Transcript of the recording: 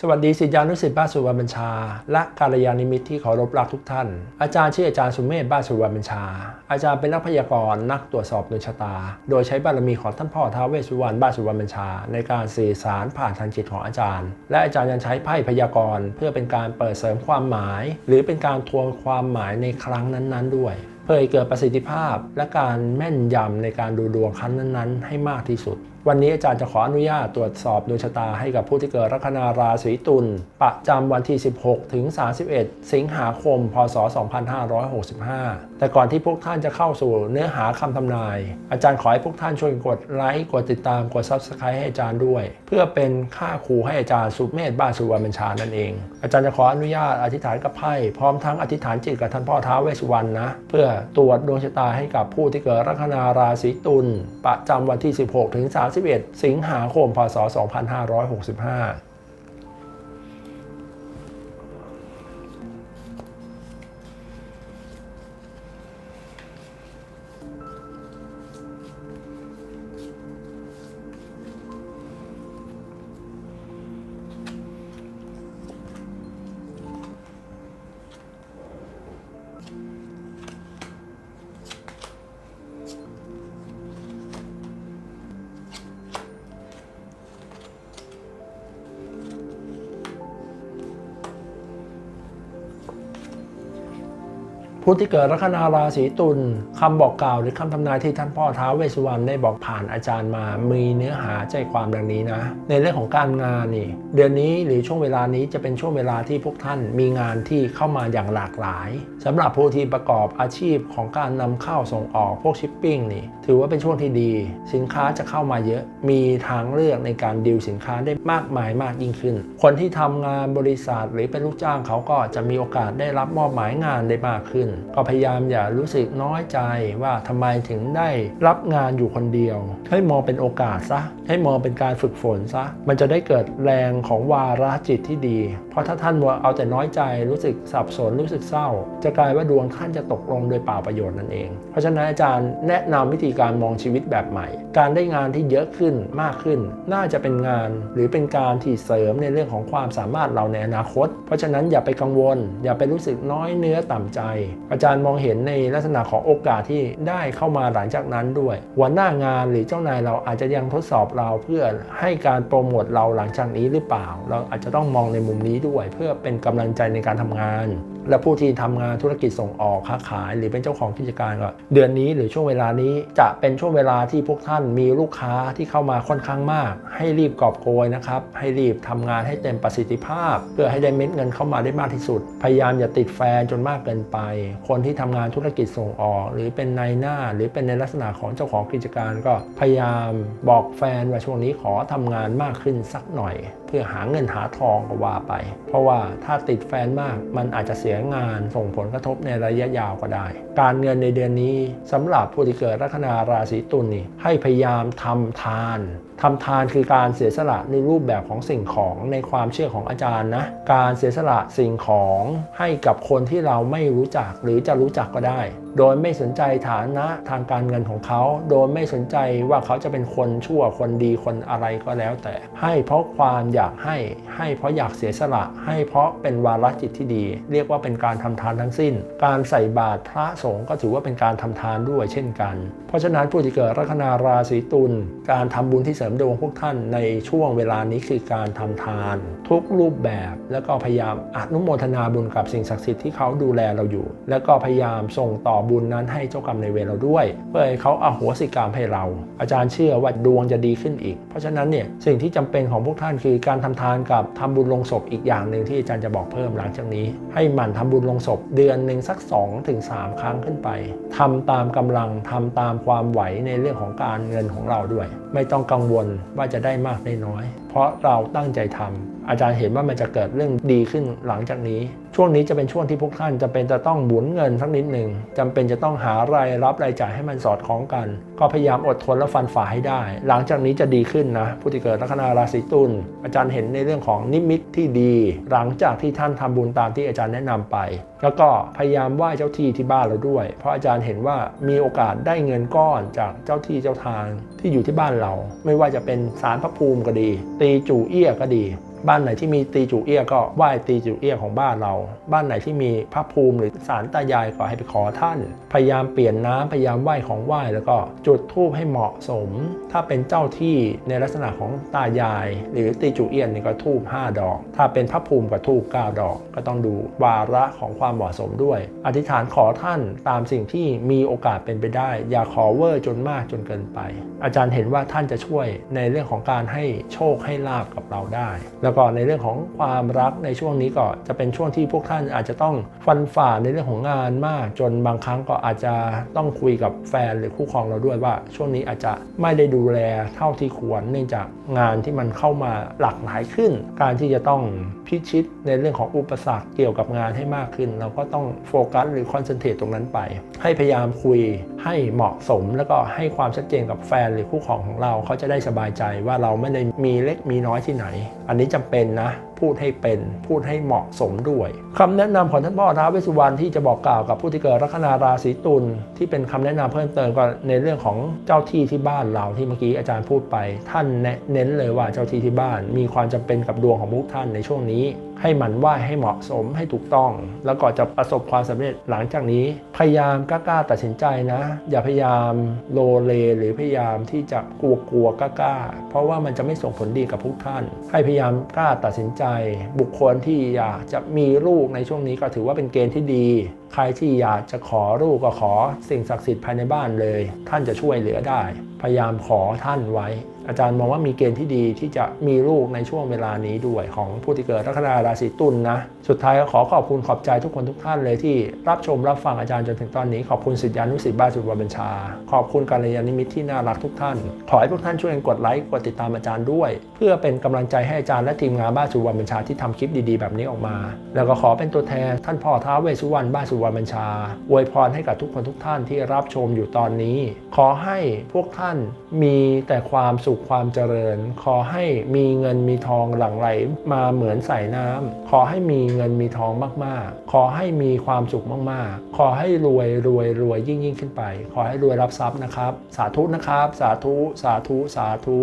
สวัสดีศิษยานุศิษย์บ้านสุวรรณบัญชา และกาลยานิมิตที่เคารพรักทุกท่าน อาจารย์ชื่ออาจารย์สุเมธบ้านสุวรรณบัญชา อาจารย์เป็นนักพยากรณ์นักตรวจสอบดวงชะตา โดยใช้บารมีของท่านพ่อท้าวเวสสุวรรณบ้านสุวรรณบัญชา ในการสื่อสารผ่านทางจิตของอาจารย์ และอาจารย์ยังใช้ไพ่พยากรณ์เพื่อเป็นการเปิดเสริมความหมาย หรือเป็นการทวงความหมายในครั้งนั้นๆ ด้วย เพื่อให้เกิดประสิทธิภาพและการแม่นยำในการดูดวงครั้งนั้น ๆ ให้มากที่สุด วันนี้อาจารย์จะขออนุญาตตรวจสอบดวงชะตาให้กับผู้ที่เกิดลัคนาราศีตุลประจำวันที่ 16 ถึง 31 สิงหาคม พศ 2565 แต่ก่อนที่พวกท่านจะเข้าสู่เนื้อหาคำทำนาย อาจารย์ขอให้พวกท่านช่วยกดไลค์กดติดตามกด Subscribe ให้อาจารย์ด้วย เพื่อเป็นค่าครูให้อาจารย์สุเมธบ้านสุวรรณบัญชานั่นเอง อาจารย์จะขออนุญาตอธิษฐานกับไพ่พร้อมทั้งอธิษฐานจิตกับท่านพ่อท้าวเวสสุวรรณนะเพื่อตรวจดวงชะตาให้กับผู้ที่เกิดลัคนาราศีตุลประจำวันที่ 16 ถึง31 สิงหาคม พศ 2565 ผู้ที่เกิดลัคนาราศีตุลคำบอกกล่าวหรือคำทำนายที่ท่านพ่อท้าวเวสสุวรรณได้บอกผ่านอาจารย์มา มีเนื้อหาใจความดังนี้นะ ในเรื่องของการงานนี่ เดือนนี้หรือช่วงเวลานี้จะเป็นช่วงเวลาที่พวกท่านมีงานที่เข้ามาอย่างหลากหลายสำหรับผู้ที่ประกอบอาชีพของการนำเข้าส่งออกพวกชิปปิ้งนี่ ถือว่าเป็นช่วงที่ดี สินค้าจะเข้ามาเยอะ มีทางเลือกในการดิวสินค้าได้มากมายมากยิ่งขึ้น คนที่ทำงานบริษัทหรือเป็นลูกจ้างเขาก็จะมีโอกาสได้รับมอบหมายงานได้มากขึ้นก็พยายามอย่ารู้สึกน้อยใจว่าทำไมถึงได้รับงานอยู่คนเดียว ให้มองเป็นโอกาสซะ ให้มองเป็นการฝึกฝนซะ มันจะได้เกิดแรงของวาระจิตที่ดี เพราะถ้าท่านเอาแต่น้อยใจรู้สึกสับสนรู้สึกเศร้า จะกลายว่าดวงท่านจะตกลงโดยเปล่าประโยชน์นั่นเอง เพราะฉะนั้นอาจารย์แนะนำวิธีการมองชีวิตแบบใหม่ การได้งานที่เยอะขึ้นมากขึ้น น่าจะเป็นงานหรือเป็นการที่เสริมในเรื่องของความสามารถเราในอนาคต เพราะฉะนั้นอย่าไปกังวล อย่าไปรู้สึกน้อยเนื้อต่ำใจอาจารย์มองเห็นในลักษณะของโอกาสที่ได้เข้ามาหลังจากนั้นด้วย หัวหน้างานหรือเจ้านายเราอาจจะยังทดสอบเราเพื่อให้การโปรโมทเราหลังจากนี้หรือเปล่า เราอาจจะต้องมองในมุมนี้ด้วย เพื่อเป็นกำลังใจในการทำงาน และผู้ที่ทำงานธุรกิจส่งออกค้าขาย หรือเป็นเจ้าของกิจการก็เดือนนี้หรือช่วงเวลานี้จะเป็นช่วงเวลาที่พวกท่านมีลูกค้าที่เข้ามาค่อนข้างมาก ให้รีบกอบโกยนะครับให้รีบทำงานให้เต็มประสิทธิภาพ เพื่อให้ได้เม็ดเงินเข้ามาได้มากที่สุด พยายามอย่าติดแฟนจนมากเกินไปคนที่ทำงานธุรกิจส่งออก หรือเป็นนายหน้า หรือเป็นในลักษณะของเจ้าของกิจการก็พยายามบอกแฟนว่าช่วงนี้ขอทำงานมากขึ้นสักหน่อยื่อหาเงินหาทองก็ว่าไป เพราะว่าถ้าติดแฟนมากมันอาจจะเสียงานส่งผลกระทบในระยะยาวก็ได้ การเงินในเดือนนี้สำหรับผู้ที่เกิดลัคนาราศีตุลนี่ให้พยายามทำทานทำทานคือการเสียสละในรูปแบบของสิ่งของในความเชื่อของอาจารย์นะ การเสียสละสิ่งของให้กับคนที่เราไม่รู้จักหรือจะรู้จักก็ได้ โดยไม่สนใจฐานะทางการเงินของเขา โดยไม่สนใจว่าเขาจะเป็นคนชั่วคนดีคนอะไรก็แล้วแต่ ให้เพราะความอยากให้ ให้เพราะอยากเสียสละ ให้เพราะเป็นวาระจิตที่ดี เรียกว่าเป็นการทำทานทั้งสิ้น การใส่บาตรพระสงฆ์ก็ถือว่าเป็นการทำทานด้วยเช่นกัน เพราะฉะนั้นผู้ที่เกิดลัคนาราศีตุลการทำบุญที่เสริมดวงพวกท่านในช่วงเวลานี้คือการทำทาน ทุกรูปแบบแล้วก็พยายามอนุโมทนาบุญกับสิ่งศักดิ์สิทธิ์ที่เขาดูแลเราอยู่ แล้วก็พยายามส่งต่อบุญนั้นให้เจ้ากรรมในเวรเราด้วย เพื่อให้เขาอโหสิกรรมให้เรา อาจารย์เชื่อว่าดวงจะดีขึ้นอีก เพราะฉะนั้นเนี่ยสิ่งที่จำเป็นของพวกท่านคือการทำทานกับทำบุญลงศพอีกอย่างหนึ่งที่อาจารย์จะบอกเพิ่มหลังจากนี้ ให้หมั่นทำบุญลงศพเดือนหนึ่งสัก2-3ถึงครั้งขึ้นไปทำตามกำลังทำตามความไหวในเรื่องของการเงินของเราด้วย ไม่ต้องกังวลว่าจะได้มากได้น้อย เพราะเราตั้งใจทำ อาจารย์เห็นว่ามันจะเกิดเรื่องดีขึ้นหลังจากนี้ ช่วงนี้จะเป็นช่วงที่พวกท่านจะเป็นจะต้องหมุนเงินสักนิดหนึ่งจำเป็นจะต้องหารายรับรายจ่ายให้มันสอดคล้องกัน ก็พยายามอดทนและฟันฝ่าให้ได้ หลังจากนี้จะดีขึ้นนะผู้ที่เกิดลัคนาราศีตุลอาจารย์เห็นในเรื่องของนิมิตที่ดี หลังจากที่ท่านทำบุญตามที่อาจารย์แนะนำไป แล้วก็พยายามไหว้เจ้าที่ที่บ้านเราด้วย เพราะอาจารย์เห็นว่ามีโอกาสได้เงินก้อนจากเจ้าที่เจ้าทางที่อยู่ที่บ้านเรา ไม่ว่าจะเป็นสารพระภูมิก็ดี ตีจู่เอี้ยก็ดี บ้านไหนที่มีตีจูเอี้ยก็ไหว้ตีจูเอี้ยของบ้านเรา บ้านไหนที่มีพระภูมิหรือศาลตายายก็ให้ไปขอท่าน พยายามเปลี่ยนน้ำพยายามไหว้ของไหว้แล้วก็จุดธูปให้เหมาะสม ถ้าเป็นเจ้าที่ในลักษณะของตายาย หรือตีจูเอี้ยนนี่ก็ธูป5ดอก ถ้าเป็นพระภูมิก็ธูป9ดอก ก็ต้องดูวาระของความเหมาะสมด้วย อธิษฐานขอท่านตามสิ่งที่มีโอกาสเป็นไปได้ อย่าขอเวอร์จนมากจนเกินไป อาจารย์เห็นว่าท่านจะช่วยในเรื่องของการให้โชคให้ลาบกับเราได้ แล้วก็ในเรื่องของความรักในช่วงนี้ก็จะเป็นช่วงที่พวกท่านอาจจะต้องฟันฝ่าในเรื่องของงานมาก จนบางครั้งก็อาจจะต้องคุยกับแฟนหรือคู่ครองเราด้วยว่า ช่วงนี้อาจจะไม่ได้ดูแลเท่าที่ควรเนื่องจากงานที่มันเข้ามาหลากหลายขึ้น การที่จะต้องพิชิตในเรื่องของอุปสรรคเกี่ยวกับงานให้มากขึ้น เราก็ต้องโฟกัสหรือคอนเซนเทรตตรงนั้นไป ให้พยายามคุยให้เหมาะสม แล้วก็ให้ความชัดเจนกับแฟนหรือคู่ครองของเราเขาจะได้สบายใจว่าเราไม่ได้มีเล็กมีน้อยที่ไหนอันนี้จำเป็นนะพูดให้เป็น พูดให้เหมาะสมด้วยคำแนะนำของท่านพ่อท้าวเวสสุวรรณที่จะบอกกล่าวกับผู้ที่เกิดลัคนาราศีตุลที่เป็นคำแนะนำเพิ่มเติมก็ในเรื่องของเจ้าที่ที่บ้านเราที่เมื่อกี้อาจารย์พูดไป ท่านเน้นเลยว่าเจ้าที่ที่บ้าน มีความจำเป็นกับดวงของพวกท่านในช่วงนี้ ให้หมันไหว้ให้เหมาะสมให้ถูกต้อง แล้วก็จะประสบความสำเร็จหลังจากนี้ พยายามกล้าๆตัดสินใจนะ อย่าพยายามโลเลหรือพยายามที่จะกลัวๆกล้าๆเพราะว่ามันจะไม่ส่งผลดีกับพวกท่าน ให้พยายามกล้าตัดสินใจบุคคลที่อยากจะมีลูกในช่วงนี้ก็ถือว่าเป็นเกณฑ์ที่ดี ใครที่อยากจะขอลูกก็ขอสิ่งศักดิ์สิทธิ์ภายในบ้านเลย ท่านจะช่วยเหลือได้ พยายามขอท่านไว้ อาจารย์มองว่ามีเกณฑ์ที่ดีที่จะมีลูกในช่วงเวลานี้ด้วยของผู้ที่เกิดลัคนาราศีตุลนะสุดท้ายก็ขอขอบคุณขอบใจทุกคนทุกท่านเลยที่รับชมรับฟังอาจารย์จนถึงตอนนี้ ขอบคุณสิทธิานุสิทธิ์บ้านสุวรรณบัญชา ขอบคุณกัลยาณมิตที่น่ารักทุกท่าน ขอให้พวกท่านช่วยกันกดไลค์กดติดตามอาจารย์ด้วย เพื่อเป็นกำลังใจให้อาจารย์และทีมงานบ้านสุวรรณบัญชาที่ทำคลิปดีๆ แบบนี้ออกมา แล้วก็ขอเป็นตัวแทนท่านพ่อท้าเวสสุวรรณบ้านสุวรรณบัญชาอวยพรให้กับทุกคนทุกท่านที่รับชมอยู่ตอนนี้ ขอให้พวกท่านมีแต่ความสุขความเจริญ ขอให้มีเงินมีทองหลั่งไหลมาเหมือนสายน้ำขอให้มีเงินมีทองมากๆ ขอให้มีความสุขมากๆ ขอให้รวยรวยรวยยิ่งยิ่งขึ้นไป ขอให้รวยรับทรัพย์นะครับ สาธุนะครับ สาธุ สาธุ สาธุ